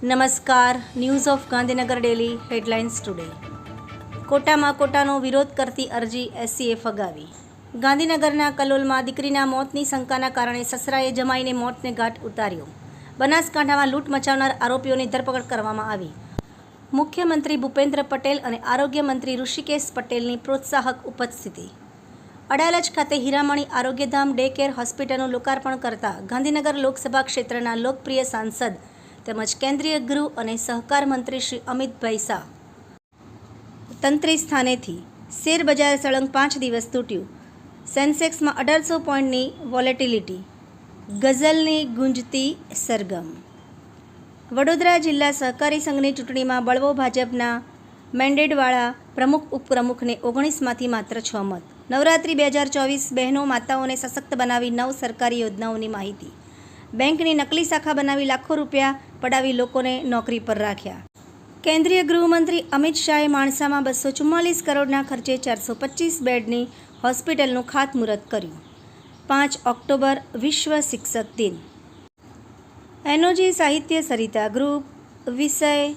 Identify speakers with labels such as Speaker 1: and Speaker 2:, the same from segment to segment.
Speaker 1: નમસ્કાર news of Gandhinagar daily headlines today કોટામાં કોટાનો વિરોધ કરતી અરજી એસસીએ ફગાવી. ગાંધીનગરના કલોલમાં દીકરીના મોતની શંકાના કારણે સસરાએ જમાઈને મોતને ઘાટ ઉતાર્યો. બનાસકાંઠામાં લૂંટ મચાવનાર આરોપીઓની ધરપકડ કરવામાં આવી. મુખ્યમંત્રી ભૂપેન્દ્ર પટેલ અને આરોગ્ય મંત્રી ઋષિકેશ પટેલની પ્રોત્સાહક ઉપસ્થિતિ. અડાલજ ખાતે હીરામણી આરોગ્યધામ ડે કેર હોસ્પિટલનું લોકાર્પણ કરતા ગાંધીનગર લોકસભા ક્ષેત્રના લોકપ્રિય સાંસદ તેમજ કેન્દ્રીય ગૃહ અને સહકાર મંત્રી શ્રી અમિતભાઈ શાહ. તંત્રી સ્થાનેથી શેર બજાર સળંગ પાંચ દિવસ તૂટ્યું. સેન્સેક્સમાં અઢારસો પોઈન્ટની વોલેટિલિટી. ગઝલની ગુંજતી સરગમ. વડોદરા જિલ્લા સહકારી સંઘની ચૂંટણીમાં બળવો ભાજપના મેન્ડેટવાળા પ્રમુખ ઉપપ્રમુખને ઓગણીસમાંથી માત્ર છ મત. નવરાત્રિ બે હજાર ચોવીસ બહેનો માતાઓને સશક્ત બનાવી નવ સરકારી યોજનાઓની માહિતી. બેંકની નકલી શાખા બનાવી લાખો રૂપિયા પડાવી લોકોને નોકરી પર રાખ્યા. કેન્દ્રીય ગૃહમંત્રી અમિત શાહે માણસામાં બસો ચુમ્માલીસ કરોડના ખર્ચે ચારસો પચીસ બેડની હોસ્પિટલનું ખાતમુહૂર્ત કર્યું. પાંચ ઓક્ટોબર વિશ્વ શિક્ષક દિન. એનોજી સાહિત્ય સરિતા ગ્રુપ, વિષય,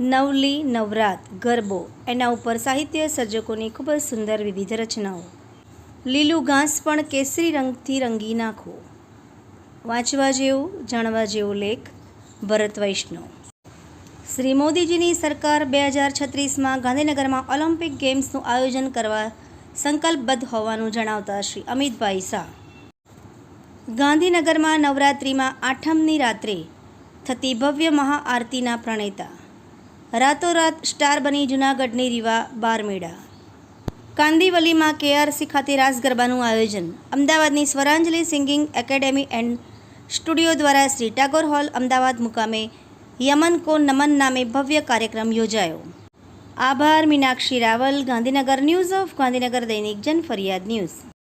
Speaker 1: નવલી, નવરાત, ગરબો, એના ઉપર સાહિત્ય સર્જકોની ખૂબ જ સુંદર વિવિધ રચનાઓ. લીલું ઘાસ પણ કેસરી રંગથી રંગી નાખો. વાંચવા જેવું, જાણવા જેવો લેખ, ભરત વૈષ્ણવ. શ્રી મોદીજીની સરકાર બે હજાર છત્રીસમાં ગાંધીનગરમાં ઓલિમ્પિક ગેમ્સનું આયોજન કરવા સંકલ્પબદ્ધ હોવાનું જણાવતા શ્રી અમિતભાઈ શાહ. ગાંધીનગરમાં નવરાત્રિમાં આઠમની રાત્રે થતી ભવ્ય મહાઆરતીના પ્રણેતા. રાતોરાત સ્ટાર બની જૂનાગઢની રીવા બારમેડા. કાંદીવલીમાં કેઆરસી ખાતે રાસ ગરબાનું આયોજન. અમદાવાદની Swaranjali singing academy and studio દ્વારા શ્રી ટાગોર હોલ અમદાવાદ મુકામે યમન કો નમન નામે ભવ્ય કાર્યક્રમ યોજાયો. આભાર, મીનાક્ષી રાવલ, ગાંધીનગર ન્યૂઝ ઓફ ગાંધીનગર દૈનિક જન ફરિયાદ ન્યૂઝ.